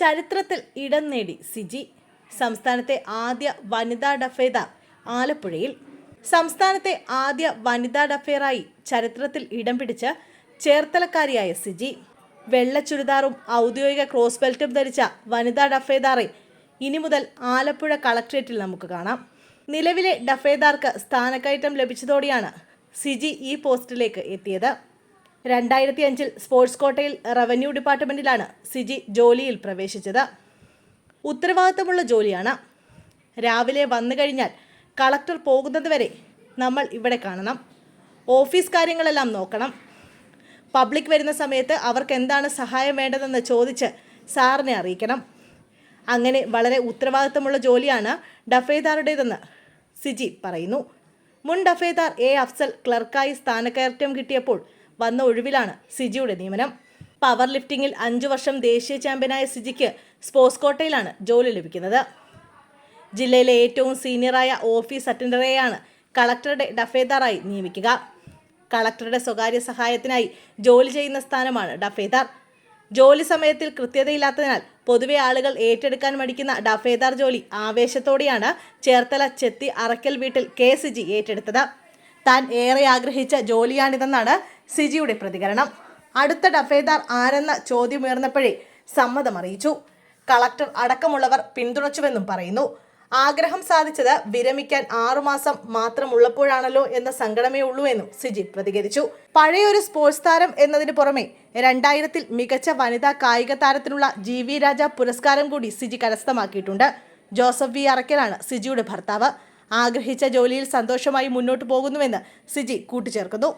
ചരിത്രത്തിൽ ഇടം നേടി സിജി. സംസ്ഥാനത്തെ ആദ്യ വനിതാ ഡഫേദാർ ആലപ്പുഴയിൽ സംസ്ഥാനത്തെ ആദ്യ വനിതാ ഡഫേറായി ചരിത്രത്തിൽ ഇടം പിടിച്ച ചേർത്തലക്കാരിയായ സിജി. വെള്ള ചുരിദാറും ഔദ്യോഗിക ക്രോസ് ബെൽറ്റും ധരിച്ച വനിതാ ഡഫേദാറെ ഇനി മുതൽ ആലപ്പുഴ കളക്ട്രേറ്റിൽ നമുക്ക് കാണാം. നിലവിലെ ഡഫേദാർക്ക് സ്ഥാനക്കയറ്റം ലഭിച്ചതോടെയാണ് സിജി ഈ പോസ്റ്റിലേക്ക് എത്തിയത്. രണ്ടായിരത്തി അഞ്ചിൽ സ്പോർട്സ് കോട്ടയിൽ റവന്യൂ ഡിപ്പാർട്ട്മെന്റിലാണ് സിജി ജോലിയിൽ പ്രവേശിച്ചത്. ഉത്തരവാദിത്തമുള്ള ജോലിയാണ്. രാവിലെ വന്നു കഴിഞ്ഞാൽ കളക്ടർ പോകുന്നതുവരെ നമ്മൾ ഇവിടെ കാണണം. ഓഫീസ് കാര്യങ്ങളെല്ലാം നോക്കണം. പബ്ലിക് വരുന്ന സമയത്ത് അവർക്ക് എന്താണ് സഹായം വേണ്ടതെന്ന് ചോദിച്ച് സാറിനെ അറിയിക്കണം. അങ്ങനെ വളരെ ഉത്തരവാദിത്തമുള്ള ജോലിയാണ് ഡഫേദാറുടേതെന്ന് സിജി പറയുന്നു. മുൻ ഡഫേദാർ എ അഫ്സൽ ക്ലർക്കായി സ്ഥാനക്കയറ്റം കിട്ടിയപ്പോൾ വന്ന ഒഴിവിലാണ് സിജിയുടെ നിയമനം. പവർ ലിഫ്റ്റിംഗിൽ അഞ്ചു വർഷം ദേശീയ ചാമ്പ്യനായ സിജിക്ക് സ്പോർട്സ് കോട്ടയിലാണ് ജോലി ലഭിക്കുന്നത്. ജില്ലയിലെ ഏറ്റവും സീനിയറായ ഓഫീസ് അറ്റൻഡറെയാണ് കളക്ടറുടെ ഡഫേദാറായി നിയമിക്കുക. കളക്ടറുടെ സ്വകാര്യ സഹായത്തിനായി ജോലി ചെയ്യുന്ന സ്ഥാനമാണ് ഡഫേദാർ. ജോലി സമയത്തിൽ കൃത്യതയില്ലാത്തതിനാൽ പൊതുവെ ആളുകൾ ഏറ്റെടുക്കാൻ മടിക്കുന്ന ഡഫേദാർ ജോലി ആവേശത്തോടെയാണ് ചേർത്തല ചെത്തി അറക്കൽ വീട്ടിൽ കെ സിജി ഏറ്റെടുത്തത്. താൻ ഏറെ ആഗ്രഹിച്ച ജോലിയാണിതെന്നാണ് സിജിയുടെ പ്രതികരണം. അടുത്ത ഡഫേദാർ ആരെന്ന ചോദ്യമുയർന്നപ്പോഴേ സമ്മതം അറിയിച്ചു. കളക്ടർ അടക്കമുള്ളവർ പിന്തുണച്ചുവെന്നും പറയുന്നു. ആഗ്രഹം സാധിച്ചത് വിരമിക്കാൻ ആറുമാസം മാത്രമുള്ളപ്പോഴാണല്ലോ എന്ന സങ്കടമേ ഉള്ളൂ എന്നും സിജി പ്രതികരിച്ചു. പഴയൊരു സ്പോർട്സ് താരം എന്നതിന് പുറമെ രണ്ടായിരത്തിൽ മികച്ച വനിതാ കായിക താരത്തിനുള്ള ജി വി രാജ പുരസ്കാരം കൂടി സിജി കരസ്ഥമാക്കിയിട്ടുണ്ട്. ജോസഫ് വി അറക്കലാണ് സിജിയുടെ ഭർത്താവ്. ആഗ്രഹിച്ച ജോലിയിൽ സന്തോഷമായി മുന്നോട്ട് പോകുന്നുവെന്ന് സിജി കൂട്ടിച്ചേർക്കുന്നു.